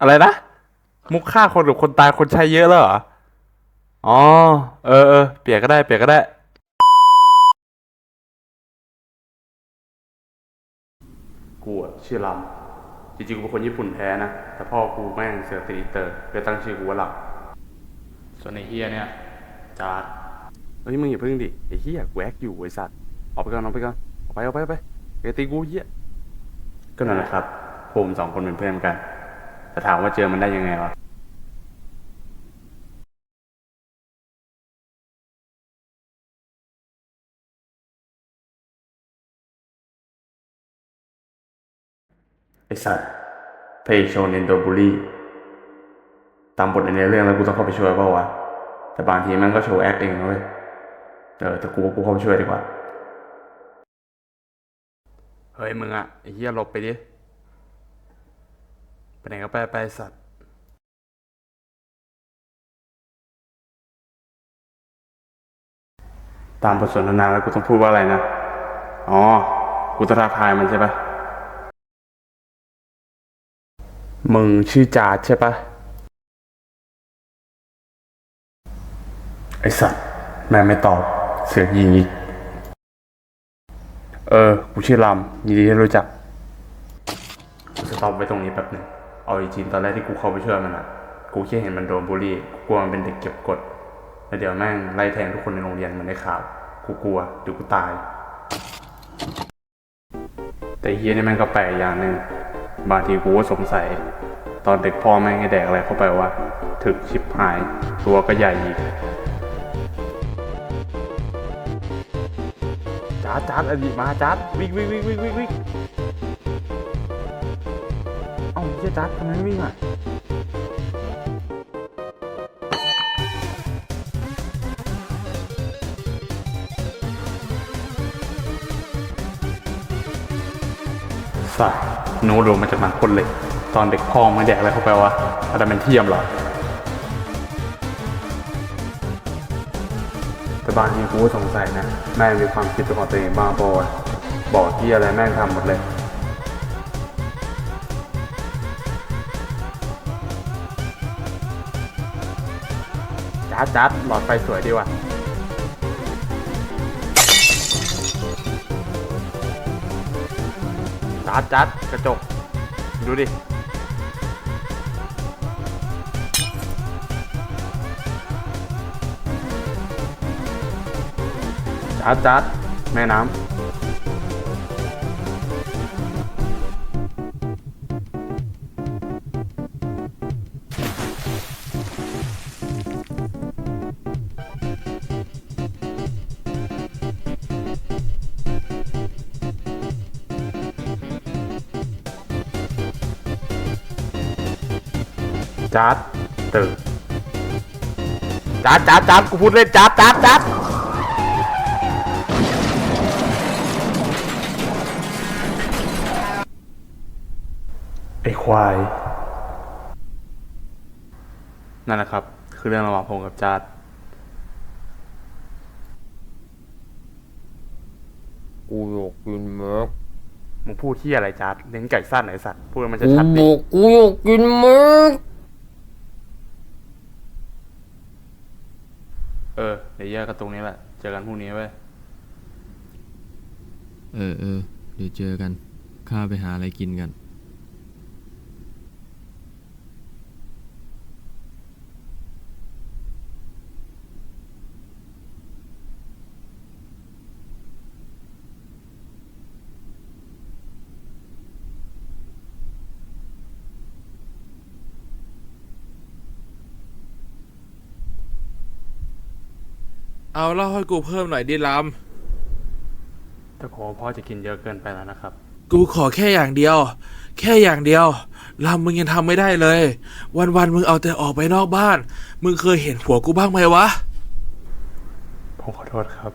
อะไรนะ มุกฆ่าคนกับคนตายคนใช้เยอะแล้วเหรอ อ๋อ เออเออเปลี่ยนก็ได้ เปลี่ยนก็ได้ กูอะชื่อลำจริงๆกูเป็นคนญี่ปุ่นแท้นะ แต่พ่อกูแม่งเสือกติดอินเตอร์เลยตั้งชื่อกูว่าลำส่วนไอ้เฮียเนี่ยจาร์ดเฮ้ยมึงอย่าพึ่งดิไอ้เฮียกูแอคอยู่ไอ้สัตว์ออกไปก่อนออกไปก่อนออกไปออกไปออกไปไอ้ตีกูเฮียก็นั่นแหละครับ ผมสองคนเป็นเพื่อนกัน แต่ถามว่าเจอมันได้ยังไงวะไอสัตว์เพย์โชเนนโดบุรีตามบทในเรื่องแล้วกูต้องเข้าไปช่วยเปล่าวะ แต่บางทีมันก็โชว์แอคเองนะเว้ย เออแต่กูว่ากูเข้าไปช่วยดีกว่า เฮ้ยมึงอะไอ้เหี้ยหลบไปดิ ไปไหนก็ไปไปไอ้สัตว์ตามบทสนทนาแล้วกูต้องพูดว่าอะไรนะ อ๋อ กูต้องทักทายมันใช่ปะมึงชื่อจาดใช่ปะไอสัตว์แม่งไม่ตอบ เสือกยิงอีก เออ กูชื่อลำยินดีที่รู้จัก กูสต็อปไว้ตรงนี้แป๊บหนึ่ง เอาจริงตอนแรกที่กูเข้าไปช่วยมันอะกูแค่เห็นมันโดนบูลลี่กูกลัวมันเป็นเด็กเก็บกดแล้วเดี๋ยวแม่งไล่แทงทุกคนในโรงเรียนมันได้ข่าว กูกลัวเดี๋ยวกูตาย แต่เฮียนี่แม่งก็แปลกอย่างหนึ่งบางทีกูก็สงสัย ตอนเด็กพ่อแม่งให้แดกอะไรเข้าไปวะถึกชิบหาย ตัวก็ใหญ่อีกจัดจัดอดีมาจัดวิ่งวิ่งวิ่งวิ่งวิ่ง วิ่งเอ้าเฮียจัดทำไมไม่วิ่งอะสัตว์โนโดนมาจากหนคนเหล็กตอนเด็กพ่อไม่แดกอะไรเข้าไปวะอะไรเป็นเทียมหรอแต่บางทีกูสงสัยนะ แม่มีความคิดเป็นของตัวเองบ้างปะวะบอกที่อะไรแม่งทำหมดเลย จัดจัดหลอดไฟสวยดีว่ะจัดจัดกระจก ดูดิจัดจัดแม่น้ำ จัดตื่นจัดจัดจัดกูพูดเล่นจัดจัดจัดไอ้ควาย นั่นแหละครับ คือเรื่องระหว่างผมกับจาดกูอยากกินแม็กมึงพูดที่อะไรจาดเลี้ยงไก่สั้นไหนสัตว์พูดให้มันจะกูชัดบดิอกกูอยากกินแม็ก เออ เดี๋ยวแยกกันตรงนี้แหละ เจอกันพรุ่งนี้เว้ย เออเออเดี๋ยวเจอกัน ข้าไปหาอะไรกินกัน เอาเหล่าให้กูเพิ่มหน่อยดิลแต่ผมว่าพ่อจะกินเยอะเกินไปแล้วนะครับำกูขอแค่อย่างเดียว แค่อย่างเดียวลำมึงยังทำไม่ได้เลยวันๆมึงเอาแต่ออกไปนอกบ้าน มึงเคยเห็นผัวกูบ้างไหมวะ ผมขอโทษครับ